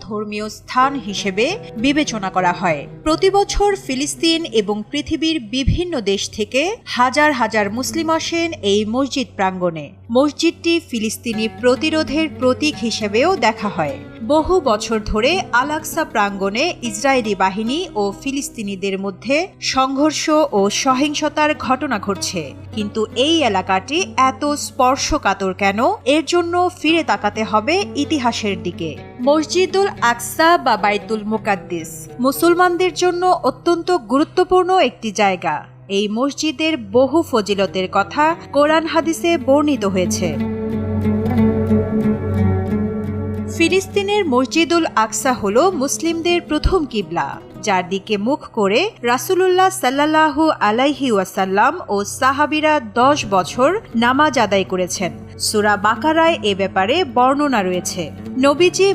ধর্মীয় স্থান হিসেবে বিবেচনা করা হয়। প্রতি বছর ফিলিস্তিন এবং পৃথিবীর বিভিন্ন দেশ থেকে হাজার হাজার মুসলিম আসেন এই মসজিদ প্রাঙ্গণে। মসজিদটি ফিলিস্তিনি প্রতিরোধের প্রতীক হিসেবেও দেখা হয়। বহু বছর ধরে আলাক্সা প্রাঙ্গণে ইসরায়েলি বাহিনী ও ফিলিস্তিনিদের মধ্যে সংঘর্ষ ও সহিংসতার ঘটনা ঘটছে। কিন্তু এই এলাকাটি এত স্পর্শকাতর কেন? এর জন্য ফিরে তাকাতে হবে ইতিহাসের দিকে। মসজিদুল আকসা বা বাইতুল মুকাদ্দিস মুসলমানদের জন্য অত্যন্ত গুরুত্বপূর্ণ একটি জায়গা। এই মসজিদের বহু ফজিলতের কথা কোরআন হাদিসে বর্ণিত হয়েছে। ফিলিস্তিনের মসজিদুল আকসা হল মুসলিমদের প্রথম কিবলা, যার দিকে মুখ করে রাসুলুল্লাহ সাল্লাল্লাহু আলাইহি ওয়াসাল্লাম ও সাহাবিরা দশ বছর নামাজ আদায় করেছেন। সুরা বাকারায় এ ব্যাপারে বর্ণনা রয়েছে। নবীজি